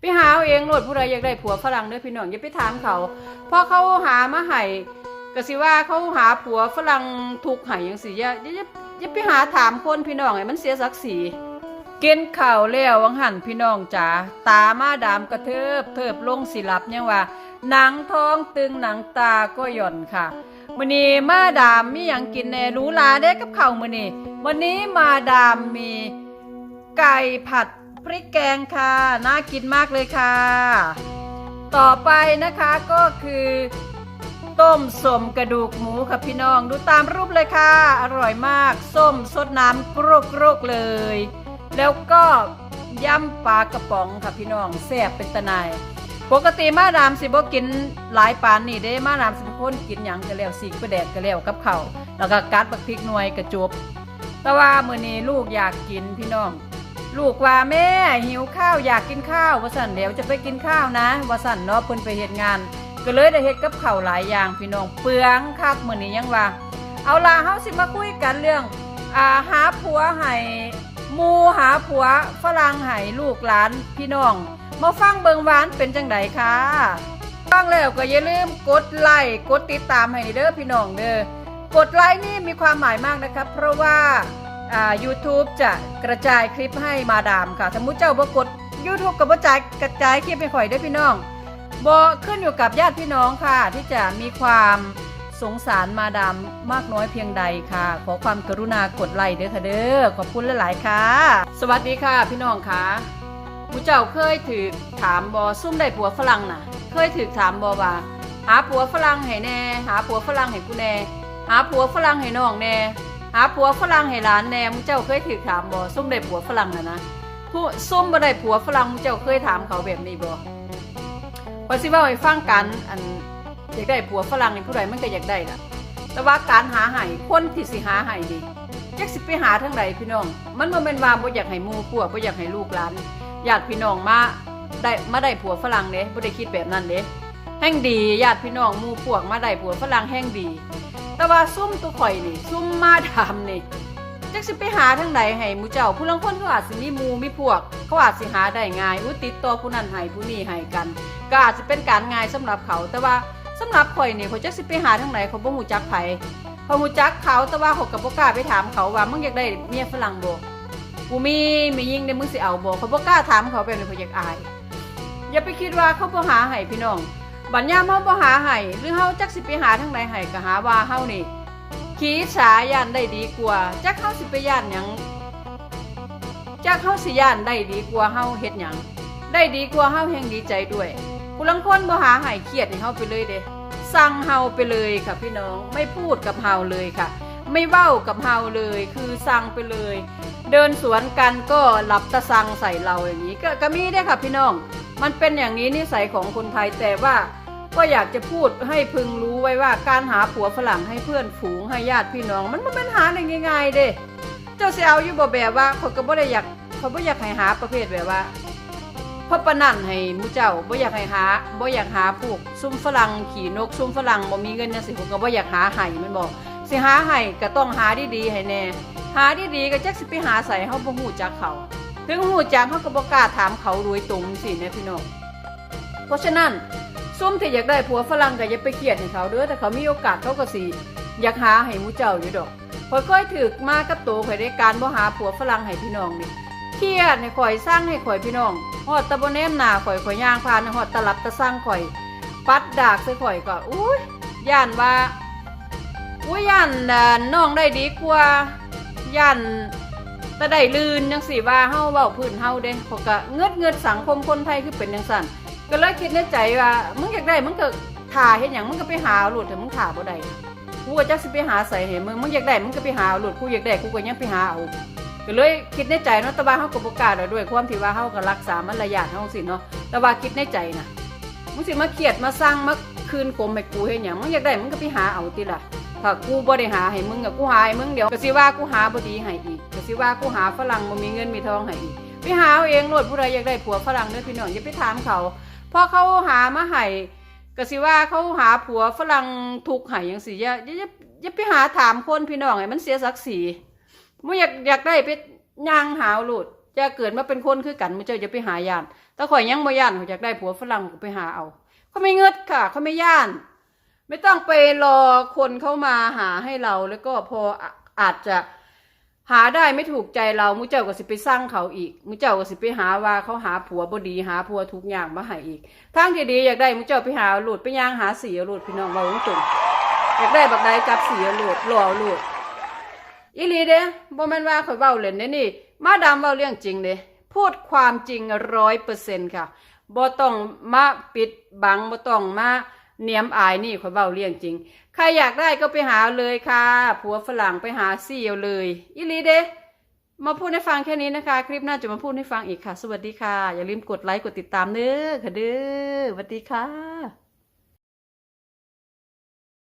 ไปหาเอาเองโลดผู้ใดอยากได้ผัวฝรั่งเด้อพี่น้องอย่าไปถามเขาเพราะเขาหามาให้ก็สิว่าเขาหาผัวฝรั่งถูกข์ให้จังซี่อย่าอย่าอย่าอย่าไปหาถามคนพี่น้องให้มันเสียศักดิ์ศรีกินข้าวแล้ววังหันพี่น้องจ๋าตามาดามกระเทิบเทิบลงสิลับยังว่า หนังท้องตึงหนังตาก็หย่อนค่ะมื้อนี้มาดามมีหยังกินแน่รู้ลาได้กับเข้ามื้อนี้วันนี้มาดามมีไก่ผัด พริกแกงค่ะ น่ากินมากเลยค่ะ ต่อไปนะคะก็คือ ต้มสมกระดูกหมูค่ะพี่น้องดูตามรูปเลยค่ะ อร่อยมากส้มสดน้ำกรกรกเลย แล้วก็ยำปลากระป๋องค่ะพี่น้องแซ่บเป็นตะนายปกติมาดามสิบ่กินหลายปานนี่เด้มาดามสิเป็นคนกินหยังก็แล้วสิกระแดดก็แล้วกับเขาแล้วก็กัดบักพริกหน่วยกระจบแต่ว่ามื้อนี้ลูกอยากกินพี่น้อง ลูกว่าแม่หิวข้าวอยากกินข้าววสันเดี๋ยวจะไปกินข้าวนะวสันเนาะเพิ่นไปเฮ็ดงาน ก็เลยได้เฮ็ดกับเข้าหลายอย่างพี่น้องเปลืองคักมือนี้ยังว่า เอาล่ะเฮาสิมาคุยกันเรื่องอ่าหาผัวให้หมูหาผัวฝรั่งให้ลูกหลานพี่น้อง มาฟังเบิงหวานเป็นจังไดค่ะฟังแล้วก็อย่าลืมกดไลค์กดติดตามให้เด้อพี่น้องเด้อกดไลค์นี่มีความหมายมากนะครับเพราะว่า อ่า YouTube จะกระจายคลิปให้มาดามค่ะสมมุติเจ้าบ่กด YouTube กับบ่จ่ายกระจายคลิปให้ข่อยเด้พี่น้องบ่ขึ้นอยู่กับญาติพี่น้องค่ะ ที่จะมีความสงสารมาดามมากน้อยเพียงใดค่ะ ขอความกรุณากดไลค์เด้อค่ะเด้อขอบคุณหลายๆค่ะ สวัสดีค่ะพี่น้องค่ะผู้เจ้าเคยถือถามบอซุ่มได้ผัวฝรั่งน่ะ เคยถือถามบอว่า หาผัวฝรั่งให้แน่ หาผัวฝรั่งให้กูแน่ หาผัวฝรั่งให้น้องแน่ หาผัวฝรั่งให้หลานแหน่มึงเจ้าเคยถือถามบ่ซุ่มได้ผัวฝรั่งนะนะผู้ซุ่มบ่ได้ผัวฝรั่งมึงเจ้าเคยถามเขาแบบนี้บ่พอสิเว้าให้ฟังกันอันอยากได้ผัวฝรั่งนี่ผู้ใดมันก็อยากได้ล่ะ แต่ว่าการหาให้คนที่สิหาให้นี่จักสิไปหาทางใดพี่น้อง มันบ่แม่นว่าบ่อยากให้หมู่พวกบ่อยากให้ลูกหลานญาติพี่น้องมาได้มาได้ผัวฝรั่งเด้บ่ได้คิดแบบนั้นเด้แห่งดีญาติพี่น้องหมู่พวกมาได้ผัวฝรั่งแห่งดี แต่ว่าซุ่มตุข่อยนี่ ซุ่มมาดามนี่จักสิไปหาทางใดให้หมูเจ้า ผู้ลางคนเขาอาจสิมีมูมีพวก เขาอาจสิหาได้ง่ายอุติดต่อผู้นั้นให้ผู้นี้ให้กัน ก็อาจจะเป็นการง่ายสำหรับเขา แต่ว่าสำหรับข่อยนี่เขาจักสิไปหาทางไหนเขาบ่ฮู้จักไผพอฮู้จักเขาแต่ว่าเขาก็บ่กล้าไปถามเขาว่ามึงอยากได้เมียฝรั่งบ่กูมีมียิงได้มึงสิเอาบ่เขาบ่กล้าถามเขาแบบนี้เขาอยากอาย อย่าไปคิดว่าเขาบ่หาให้พี่น้อง บัญญามเฮาบ่หาให้หรือเฮาจักสิไปหาทางใดให้ก็หาว่าเฮานี่ขี้ฉาย่านได้ดีกว่าจักเฮาสิไปย่านหยังจักเฮาสิย่านได้ดีกว่าเฮาเฮ็ดหยังได้ดีกว่าเฮาแห่งดีใจด้วยผู้ลังคนบ่หาให้เครียดให้เฮาไปเลยเด้สั่งเฮาไปเลยค่ะพี่น้องไม่พูดกับเฮาเลยค่ะ ไม่เว้ากับเฮาเลยคือสั่งไปเลย เดินสวนกันก็หลับตะสั่งใส่เราอย่างนี้ก็ก็มีได้ค่ะพี่น้อง มันเป็นอย่างนี้นิสัยของคนไทยแต่ว่า ก็อยากจะพูดให้พึงรู้ไว้ว่าการหาผัวฝรั่งให้เพื่อนฝูงให้ญาติพี่น้อง มันบ่แมันหาได้ง่ายๆเด้ เจ้าสิเอาอยู่บ่แบบว่าเขาก็บ่ได้อยากเขาบ่อยากให้หาประเภทแบบว่าพราะปะนั่นให้มูเจ้าบ่อยากให้หาบ่อยากหาพวกซุ่มฝรั่งขี่นกซุ่มฝรั่งบ่มีเงินจังซี่ผมก็บ่อยากหาให้มันบอกสิหาให้ก็ต้องหาดีๆให้แน่ หาดีๆก็จักสิไปหาใส่เฮาบ่ฮู้จักเขาถึงหูจักเขาก็บอกล้าถามเขารวยตรงสินะพี่น้องเพราะฉะนั้น ส้มที่อยากได้ผัวฝรั่งก็อย่าไปเครียดให้เขาเด้อแต่เขามีโอกาสเขาก็สิอยากหาให้มูเจ้าอยู่ดอกค่อยถึกมากับตัวข่อยได้การบ่หาผัวฝรั่งให้พี่น้องนี่เครียดให้ข่อยสร้างให้ข่อยพี่น้องฮอดตะบ่แนมหน้าข่อยข่อยย่างผ่านฮอดตะลับตะสร้างข่อย ปัดดากใส่ข่อยก็อุ้ยย่านว่าอุ้ยย่านน้องได้ดีกว่าย่านแต่ได้ลื่นจังสิว่าเฮาเว้าพื้นเฮาเด้เขาก็เงืดเงืดสังคมคนไทยคือเป็นจังซั่น ก็เลยคิดในใจว่ามึงอยากได้มึงก็ถ่าเฮ็ดหยังมึงก็ไปหาเอาโลดแต่มึงถ่าบ่ได้กูก็จักสิไปหาใส่ให้มึงมึงอยากได้มึงก็ไปหาเอาโลดกูอยากได้กูก็ยังไปหาเอาก็เลยคิดในใจเนาะแต่ว่าเฮาก็บ่กล้าดอกด้วยความที่ว่าเฮาก็รักษามารยาทเฮาสิเนาะแต่ว่าคิดในใจนะมึงสิมาเครียดมาสร้างมาคืนกลมให้กูเฮ็ดหยังมึงอยากได้มึงก็ไปหาเอาติล่ะถ้ากูบ่ได้หาให้มึงอะกูหาให้มึงเดี๋ยวก็สิว่ากูหาบ่ดีให้อีกก็สิว่ากูหาฝรั่งบ่มีเงินมีทองให้อีกไปหาเอาเองโลดผู้ใดอยากได้ผัวฝรั่งเด้อพี่น้องอย่าไปถามเขา พอเขาหามาให้ก็สิว่าเขาหาผัวฝรั่งถูกข์ให้จังซี่อย่าอย่าอย่าอย่าไปหาถามคนพี่น้องให้มันเสียศักดิ์ศรีบ่อยากอยากได้ไปย่างหาวโลดจะเกิดมาเป็นคนคือกันมุเจ้าจะไปหาย่านถ้าข่อยยังบ่ย่านข่อยอยากได้ผัวฝรั่งก็ไปหาเอาเขาไม่เงิดค่ะเขาไม่ย่าน ไม่ต้องไปรอคนเข้ามาหาให้เราแล้วก็พออาจจะ หาได้ไม่ถูกใจเรามุเจ้าก็สิไปสร้างเขาอีก มุเจ้าก็สิไปหาว่าเขาหาผัวบดีหาผัวทุกอย่างมาให้อีกทางที่ดีอยากได้มุเจ้าไปหาหลุดไปย่างหาเสีเอาหลุดพี่น้องเว้าตรงๆอยากได้บักใดจับเสีเอาหลุดหล่อหลุดอีลีเด้บ่แม่นว่าข่อยเว้าเล่นเด้นี่ มาดามเว้าเรื่องจริงเด้พูดความจริงร้อยเปอร์เซ็นต์ค่ะบ่ต้องมาปิดบังบ่ต้องมา เนียมอายนี่ข่อเบ้าเลี่ยงจริง ใครอยากได้ก็ไปหาเลยค่ะ ผัวฝรั่งไปหาซี่เอาเลยอิลีเดมาพูดให้ฟังแค่นี้นะคะ คลิปหน้าจะมาพูดให้ฟังอีกค่ะ สวัสดีค่ะ อย่าลืมกดไลค์กดติดตามเด้อค่ะเด้อสวัสดีค่ะ